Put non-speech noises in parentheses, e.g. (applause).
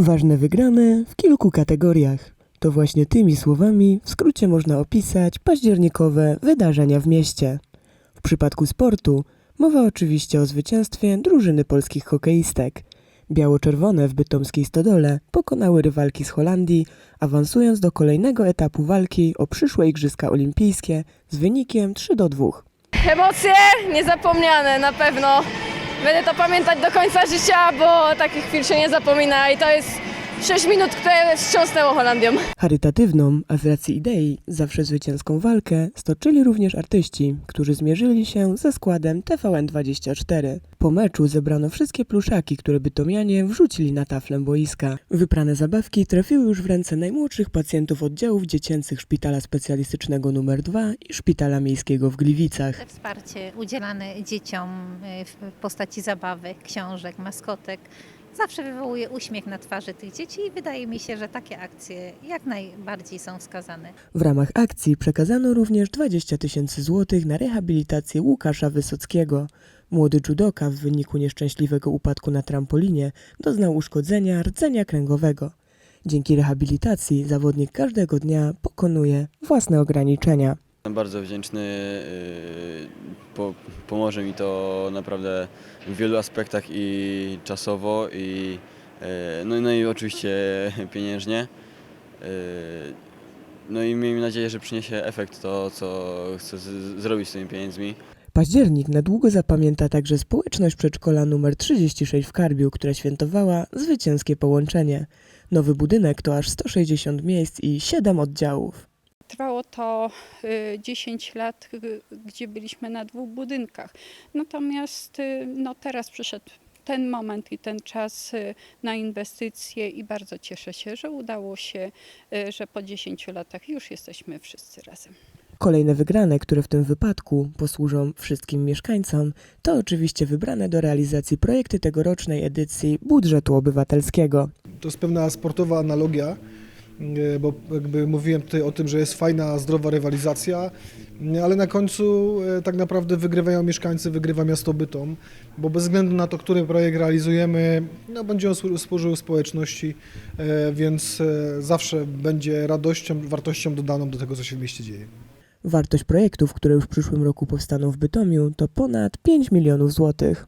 Ważne wygrane w kilku kategoriach. To właśnie tymi słowami w skrócie można opisać październikowe wydarzenia w mieście. W przypadku sportu mowa oczywiście o zwycięstwie drużyny polskich hokeistek. Biało-czerwone w bytomskiej stodole pokonały rywalki z Holandii, awansując do kolejnego etapu walki o przyszłe Igrzyska Olimpijskie z wynikiem 3 do 2. Emocje niezapomniane na pewno. Będę to pamiętać do końca życia, bo takich chwil się nie zapomina i to jest 6 minut, które wstrząsnęło Holandią. Charytatywną, a z racji idei zawsze zwycięską walkę stoczyli również artyści, którzy zmierzyli się ze składem TVN24. Po meczu zebrano wszystkie pluszaki, które bytomianie wrzucili na taflę boiska. Wyprane zabawki trafiły już w ręce najmłodszych pacjentów oddziałów dziecięcych Szpitala Specjalistycznego nr 2 i Szpitala Miejskiego w Gliwicach. Wsparcie udzielane dzieciom y, w postaci zabawek, książek, maskotek zawsze wywołuje uśmiech na twarzy tych dzieci i wydaje mi się, że takie akcje jak najbardziej są wskazane. W ramach akcji przekazano również 20 tysięcy złotych na rehabilitację Łukasza Wysockiego. Młody judoka w wyniku nieszczęśliwego upadku na trampolinie doznał uszkodzenia rdzenia kręgowego. Dzięki rehabilitacji zawodnik każdego dnia pokonuje własne ograniczenia. Jestem bardzo wdzięczny. yy, Po, pomoże mi to naprawdę w wielu aspektach i czasowo, i, yy, no, no i oczywiście (laughs) pieniężnie. Yy, No i miejmy nadzieję, że przyniesie efekt to, co chcę zrobić z tymi pieniędzmi. Październik na długo zapamięta także społeczność przedszkola nr 36 w Karbiu, która świętowała zwycięskie połączenie. Nowy budynek to aż 160 miejsc i 7 oddziałów. Trwało to y, 10 lat, y, gdzie byliśmy na dwóch budynkach. Natomiast y, no, teraz przyszedł ten moment i ten czas y, na inwestycje i bardzo cieszę się, że udało się, że po 10 latach już jesteśmy wszyscy razem. Kolejne wygrane, które w tym wypadku posłużą wszystkim mieszkańcom, to oczywiście wybrane do realizacji projekty tegorocznej edycji budżetu obywatelskiego. To jest pewna sportowa analogia, bo jakby mówiłem tutaj o tym, że jest fajna, zdrowa rywalizacja, e, ale na końcu e, tak naprawdę wygrywają mieszkańcy, wygrywa miasto Bytom, bo bez względu na to, który projekt realizujemy, no, będzie on słu- służył społeczności, e, więc e, zawsze będzie radością, wartością dodaną do tego, co się w mieście dzieje. Wartość projektów, które już w przyszłym roku powstaną w Bytomiu, to ponad 5 milionów złotych.